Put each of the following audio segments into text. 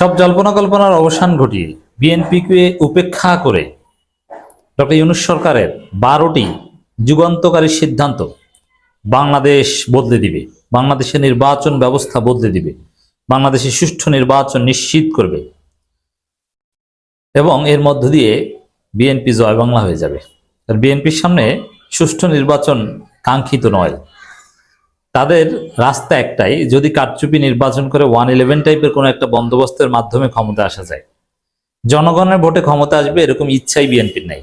সব জল্পনা কল্পনার অবসান ঘটিয়ে বিএনপিকে উপেক্ষা করে ডক্টর ইউনুস সরকারের বারোটি যুগান্তকারী সিদ্ধান্ত বাংলাদেশ বদলে দিবে, বাংলাদেশের নির্বাচন ব্যবস্থা বদলে দিবে, বাংলাদেশের সুষ্ঠু নির্বাচন নিশ্চিত করবে এবং এর মধ্য দিয়ে বিএনপি জয় বাংলা হয়ে যাবে। আর বিএনপির সামনে সুষ্ঠু নির্বাচন কাঙ্ক্ষিত নয়। তাদের রাস্তা একটাই, যদি কারচুপি নির্বাচন করে ওয়ান ইলেভেন টাইপের কোনো একটা বন্দোবস্তের মাধ্যমে ক্ষমতা আসা যায়। জনগণের ভোটে ক্ষমতা আসবে এরকম ইচ্ছাই বিএনপির নাই।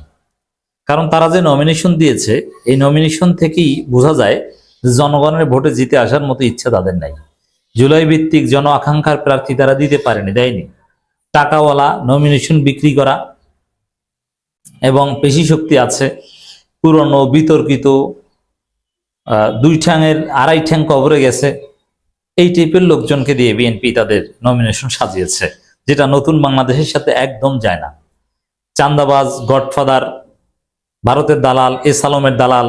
কারণ তারা যে নমিনেশন দিয়েছে, এই নমিনেশন থেকেই বোঝা যায় জনগণের ভোটে জিতে আসার মতো ইচ্ছা তাদের নাই। জুলাই ভিত্তিক জন আকাঙ্ক্ষার প্রার্থী তারা দিতে পারেনি, দেয়নি। টাকাওয়ালা নমিনেশন বিক্রি করা এবং পেশি শক্তি আছে, পুরনো, বিতর্কিত দুই ঠ্যাংয়ের আড়াই ঠ্যাং কবরে গেছে। এই টাইপের লোকজনকে দিয়ে বিএনপি তাদের নমিনেশন সাজিয়েছে, যেটা নতুন বাংলাদেশের সাথে একদম যায় না। চান্দাবাজ, গডফাদার, ভারতের দালাল, এ সালমের দালাল,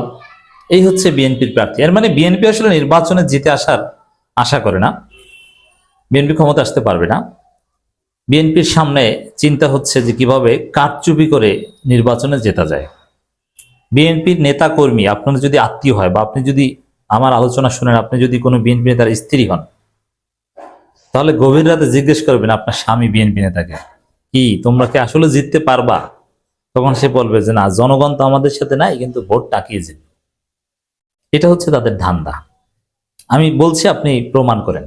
এই হচ্ছে বিএনপির প্রার্থী। এর মানে বিএনপি আসলে নির্বাচনে জিতে আসার আশা করে না। বিএনপি ক্ষমতা আসতে পারবে না। বিএনপির সামনে চিন্তা হচ্ছে যে কীভাবে কারচুপি করে নির্বাচনে জেতা যায়। বিএনপির নেতা কর্মী আপনার যদি আত্মীয় হয় বা আপনি যদি আমার আলোচনা শুনেন, আপনি যদি কোনো বিএনপি নেতার স্ত্রী হন, তাহলে গভীর রাতে জিজ্ঞেস করবেন আপনার স্বামী বিএনপি নেতাকে। কি, তোমরা কি আসলে জিততে পারবা? তখন সে বলবে যে না, জনগণ তো আমাদের সাথে নাই, কিন্তু ভোট টাকিয়ে জিতবে। এটা হচ্ছে তাদের ধান্দা। আমি বলছি, আপনি প্রমাণ করেন।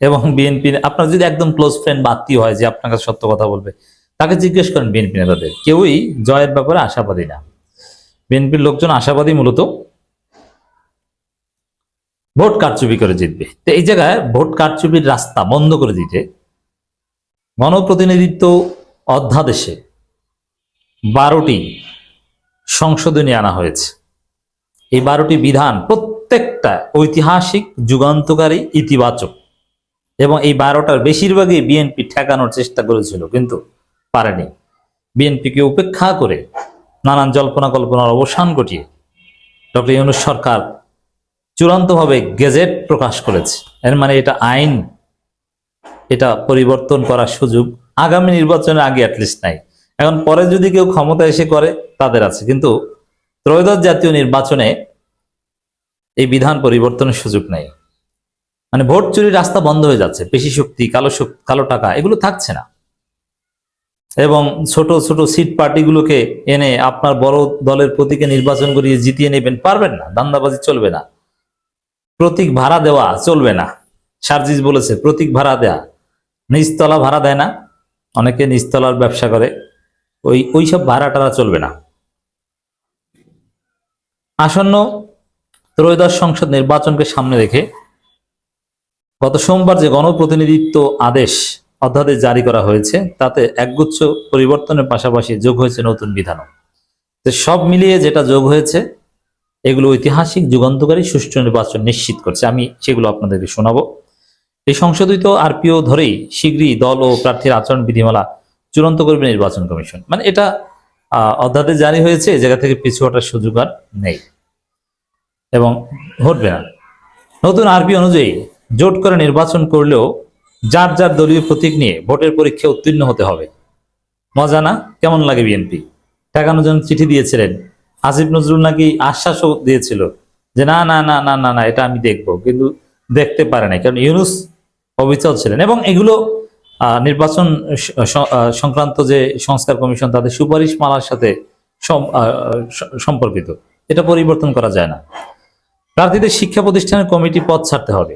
এবং বিএনপি আপনার যদি একদম ক্লোজ ফ্রেন্ড বা আত্মীয় হয় যে আপনার কাছে সত্য কথা বলবে, তাকে জিজ্ঞেস করেন বিএনপি নেতাদের। কেউই জয়ের ব্যাপারে আশাবাদী না। বিএনপির লোকজন আশাবাদী মূলত ভোট কারচুপি করে জিতবে। তো এই জায়গায় ভোট কারচুপির রাস্তা বন্ধ করে দিতে গণপ্রতিনিধিত্ব অধ্যাদেশে বারোটি সংশোধনী আনা হয়েছে। এই বারোটি বিধান প্রত্যেকটা ঐতিহাসিক, যুগান্তকারী, ইতিবাচক এবং এই বারোটার বেশিরভাগই বিএনপি ঠেকানোর চেষ্টা করেছিল কিন্তু পারেনি। বিএনপিকে উপেক্ষা করে নানান জল্পনা কল্পনার অবসান ঘটিয়ে ডক্টর ইউনুস সরকার চূড়ান্তভাবে গেজেট প্রকাশ করেছে। এর মানে এটা আইন, এটা পরিবর্তন করার সুযোগ আগামী নির্বাচনের আগে অ্যাটলিস্ট নাই। এখন পরে যদি কেউ ক্ষমতা এসে করে, তাদের আছে। কিন্তু ত্রয়োদশ জাতীয় নির্বাচনে এই বিধান পরিবর্তনের সুযোগ নাই। মানে ভোট চুরির রাস্তা বন্ধ হয়ে যাচ্ছে। পেশি শক্তি, কালো কালো টাকা, এগুলো থাকছে না। এবং ছোট ছোট সিট পার্টিগুলোকে এনে আপনার বড় দলের প্রতীকে নির্বাচন করিয়ে জিতিয়ে নেবেন, পারবেন না, দান্দাবাজি চলবে না। প্রতীক ভাড়া দেওয়া চলবে না। সার্জিস বলেছে, প্রতীক ভাড়া দেয়া। নিচতলা ভাড়া দেয় না, অনেকে নিচতলার ব্যবসা করে। ওই ওইসব ভাড়া টাড়া চলবে না। আসন্ন ত্রয়োদশ সংসদ নির্বাচনকে সামনে রেখে গত সোমবার যে গণপ্রতিনিধিত্ব আদেশ অধ্যাদেশ জারি করা হয়েছে, তাতে একগুচ্ছ পরিবর্তনের পাশাপাশি যোগ হয়েছে নতুন বিধানও। সব মিলিয়ে যেটা যোগ হয়েছে, এগুলো ঐতিহাসিক যুগান্তকারী সুষ্ঠু নির্বাচন নিশ্চিত করছে। আমি সেগুলো আপনাদেরকে শোনাবো। এই সংশোধিত আরপিও ধরেই শীঘ্রই দল ও প্রার্থীর আচরণ বিধিমালা চূড়ান্ত করবে নির্বাচন কমিশন। মানে এটা অধ্যাদেশ জারি হয়েছে জায়গা থেকে পিছু হটার সুযোগ আর নেই। এবং ঘটবে না। নতুন আরপি অনুযায়ী জোট করে নির্বাচন করলেও যার যার দলীয় প্রতীক নিয়ে ভোটের পরীক্ষায় উত্তীর্ণ হতে হবে। মজা না? কেমন লাগে বিএনপি? ঠেকানোর জন্য চিঠি দিয়েছিলেন। আসিফ নজরুল নাকি আশ্বাসও দিয়েছিল যে না না না না না না, এটা আমি দেখব। কিন্তু দেখতে পারে নাই। কারণ ইউনুস অবিচল ছিলেন। এবং এগুলো নির্বাচন সংক্রান্ত যে সংস্কার কমিশন, তাদের সুপারিশ মালার সাথে সম্পর্কিত। এটা পরিবর্তন করা যায় না। প্রার্থীদের শিক্ষা প্রতিষ্ঠানের কমিটি পদ ছাড়তে হবে।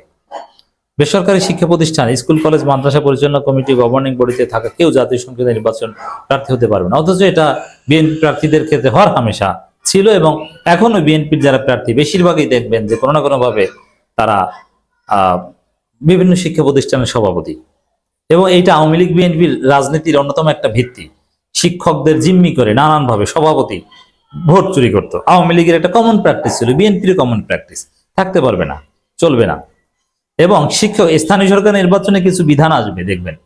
বেসরকারি শিক্ষা প্রতিষ্ঠান, স্কুল, কলেজ, মাদ্রাসা পরিচালনা কমিটি গভর্নিং বডিতে থাকা কেউ জাতীয় সংসদে নির্বাচন প্রার্থী হতে পারবে না। অথচ এটা বিএনপি প্রার্থীদের ক্ষেত্রে হর হামেশা ছিল এবং এখনও বিএনপির যারা প্রার্থী, বেশিরভাগই দেখবেন যে কোনো না কোনো ভাবে তারা বিভিন্ন শিক্ষা প্রতিষ্ঠানের সভাপতি। এবং এইটা আওয়ামী লীগ বিএনপির রাজনীতির অন্যতম একটা ভিত্তি। শিক্ষকদের জিম্মি করে নানানভাবে সভাপতি ভোট চুরি করতো। আওয়ামী লীগের একটা কমন প্র্যাকটিস ছিল বিএনপির কমন প্র্যাকটিস থাকতে পারবে না, চলবে না। এবং শিক্ষক, স্থানীয় সরকার নির্বাচনে কিছু বিধান আসবে, দেখবেন।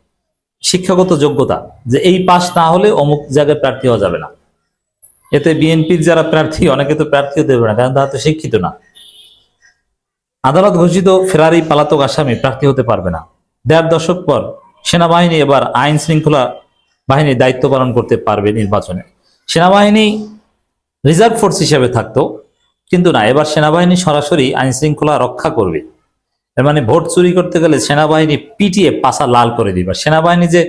শিক্ষাগত যোগ্যতা, যে এই পাস না হলে অমুক জায়গায় প্রার্থী হওয়া যাবে না। এতে বিএনপির যারা প্রার্থী, অনেকে তো প্রার্থী হতে পারবে না, কারণ তারা তো শিক্ষিত না। আদালত ঘোষিত ফেরারি পালাতক আসামি প্রার্থী হতে পারবে না। দেড় দশক পর সেনাবাহিনী এবার আইন শৃঙ্খলা বাহিনীর দায়িত্ব পালন করতে পারবে নির্বাচনে। সেনাবাহিনী রিজার্ভ ফোর্স হিসেবে থাকতো, কিন্তু না, এবার সেনাবাহিনী সরাসরি আইন শৃঙ্খলা রক্ষা করবে। এর মানে ভোট চুরি করতে গেলে সেনাবাহিনী পিটিয়ে পাশা লাল করে দিবে। সেনাবাহিনী যে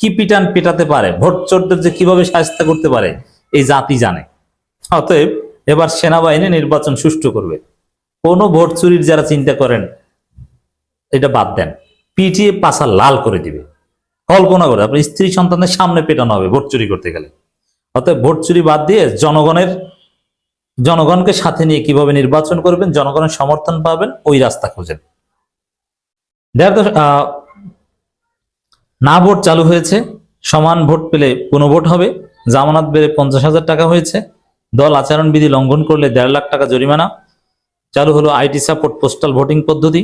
কি পিটান পেটাতে পারে ভোট চোরদের যে কীভাবে সাহায্য করতে পারে এই জাতি জানে। অতএব এবার সেনাবাহিনী নির্বাচন সুষ্ঠু করবে। কোনো ভোট চুরির যারা চিন্তা করেন এটা বাদ দেন। পিটিয়ে পাশা লাল করে দিবে। কল্পনা করে আপনার স্ত্রী সন্তানের সামনে পেটানো হবে ভোট চুরি করতে গেলে। অতএব ভোট চুরি বাদ দিয়ে জনগণের জনগণকে সাথে নিয়ে কীভাবে নির্বাচন করবেন জনগণের সমর্থন পাবেন ওই রাস্তা আহ, না ভোট চালু হয়েছে, সমান ভোট পেলে কোনো ভোট হবে, জামানত বেড়ে পঞ্চাশ হাজার টাকা হয়েছে, দল আচরণবিধি লঙ্ঘন করলে দেড় লাখ টাকা জরিমানা, চালু হলো আইটি সাপোর্ট পোস্টাল ভোটিং পদ্ধতি।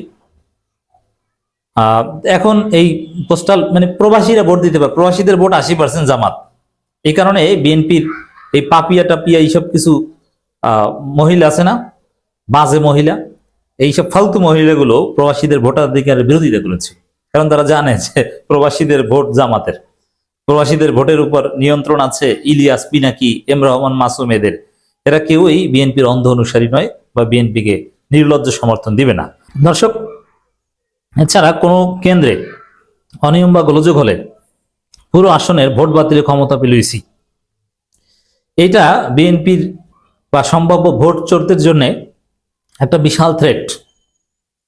এখন এই পোস্টাল মানে প্রবাসীরা ভোট দিতে পারে, প্রবাসীদের ভোট আশি পার্সেন্ট জামাত। এই কারণে বিএনপির এই পাপিয়া টাপিয়া এইসব কিছু মহিলা আছে না, বাজে মহিলা এইসব ফালতু মহিলাগুলো প্রবাসীদের ভোটাধিকারের বিরোধিতা করেছে। কারণ তারা জানে যে প্রবাসীদের ভোট জামাতের। প্রবাসীদের ভোটের উপর নিয়ন্ত্রণ আছে ইলিয়াস, পিনাকি, এম রহমান, মাসুম এদের। এরা কেউই বিএনপির অন্ধ অনুসারী নয় বা বিএনপিকে নির্লজ্জ সমর্থন দিবে না। দর্শক, এছাড়া কোনো কেন্দ্রে অনিয়ম বা গোলযোগ হলে পুরো আসনের ভোট বাতিলের ক্ষমতা পেল ইসি এটা বিএনপির বা সম্ভাব্য ভোট চোরদের জন্য একটা বিশাল থ্রেট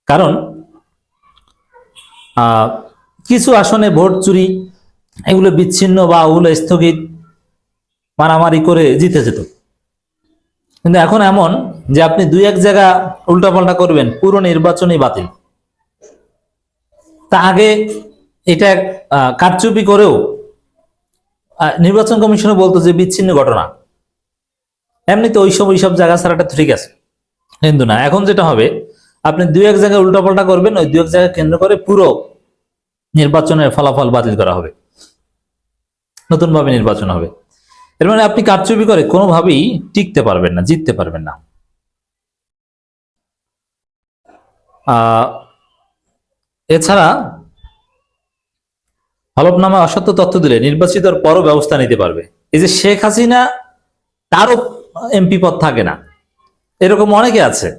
কারণ কিছু আসনে ভোট চুরি, এগুলো বিচ্ছিন্ন বা ওগুলো স্থগিত, মারামারি করে জিতে যেত। কিন্তু এখন এমন যে আপনি দুই এক জায়গা উল্টাপাল্টা করবেন, পুরো নির্বাচনই বাতিল। তা আগে এটা কারচুপি করেও নির্বাচন কমিশনে বলতো যে বিচ্ছিন্ন ঘটনা। এমনিতে ওইসব ওইসব জায়গা ছাড়াটা ঠিক আছে। কিন্তু না। এখন যেটা হবে, আপনি দুই এক জায়গায় উল্টাপাল্টা করবেন, ওই দুই এক জায়গায় কেন্দ্র করে পুরো নির্বাচনের ফলাফল বাতিল করা হবে। নতুনভাবে নির্বাচন হবে। এর মানে আপনি কারচুপি করে কোনোভাবেই টিকতে পারবেন না, জিততে পারবেন না। এছাড়া হলফনামা অসত্য তথ্য দিলে নির্বাচিতর পরও ব্যবস্থা নিতে পারবে। এই যে শেখ হাসিনা, তারও এমপি পদ থাকে না। এরকম অনেকে আছে।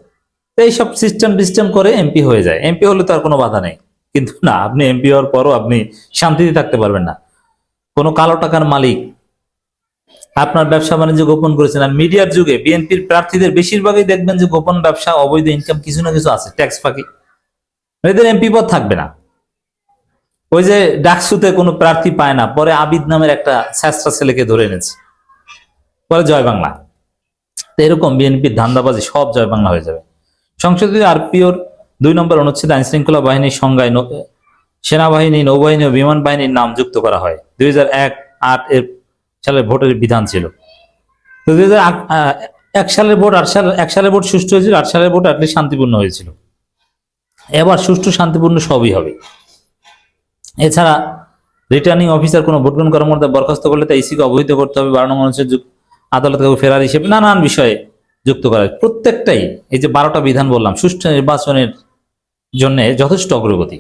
এইসব সিস্টেম টিস্টেম করে এমপি হয়ে যায়। এমপি হলে তো আর কোনো বাধা নেই। কিন্তু না, আপনি এমপি হওয়ার পরও আপনি শান্তিতে থাকতে পারবেন না। কোনো কালো টাকার মালিক আপনার ব্যবসা বাণিজ্য গোপন করেছেন। আর মিডিয়ার যুগে বিএনপির প্রার্থীদের বেশিরভাগই দেখবেন যে গোপন ব্যবসা, অবৈধ ইনকাম কিছু না কিছু আছে ট্যাক্স ফাঁকি। এদের এমপি পদ থাকবে না। ওই যে ডাকসুতে কোনো প্রার্থী পায় না, পরে আবিদ নামের একটা স্যাস্তা ছেলেকে ধরে এনেছে। পরে জয় বাংলা। এরকম বিএনপির ধান্দাবাজি সব জয় বাংলা হয়ে যাবে। সংসদীয় আরপিওর দুই নম্বর অনুচ্ছেদ আইন শৃঙ্খলা বাহিনীর সংজ্ঞায় সেনাবাহিনী, নৌবাহিনী ও বিমান বাহিনীর নাম যুক্ত করা হয়। দুই এক, আট এর সালের ভোটের বিধান ছিল। তো দুই এক সালের ভোট, আট সাল এক সালের ভোট সুষ্ঠু হয়েছিল, আট সালের ভোট আটলি শান্তিপূর্ণ হয়েছিল। এবার সুষ্ঠু শান্তিপূর্ণ সবই হবে। এছাড়া রিটার্নিং অফিসার কোনো ভোট গ্রহণ কর্মকর্তা বরখাস্ত করলে তা ইসিকে অবহিত করতে হবে। বারো নম্বর অনুচ্ছেদ আদালত ফেরার হিসেবে নানান বিষয়ে যুক্ত করা। প্রত্যেকটাই এই যে বারোটা বিধান বললাম, সুষ্ঠু নির্বাচনের জন্য যথেষ্ট অগ্রগতি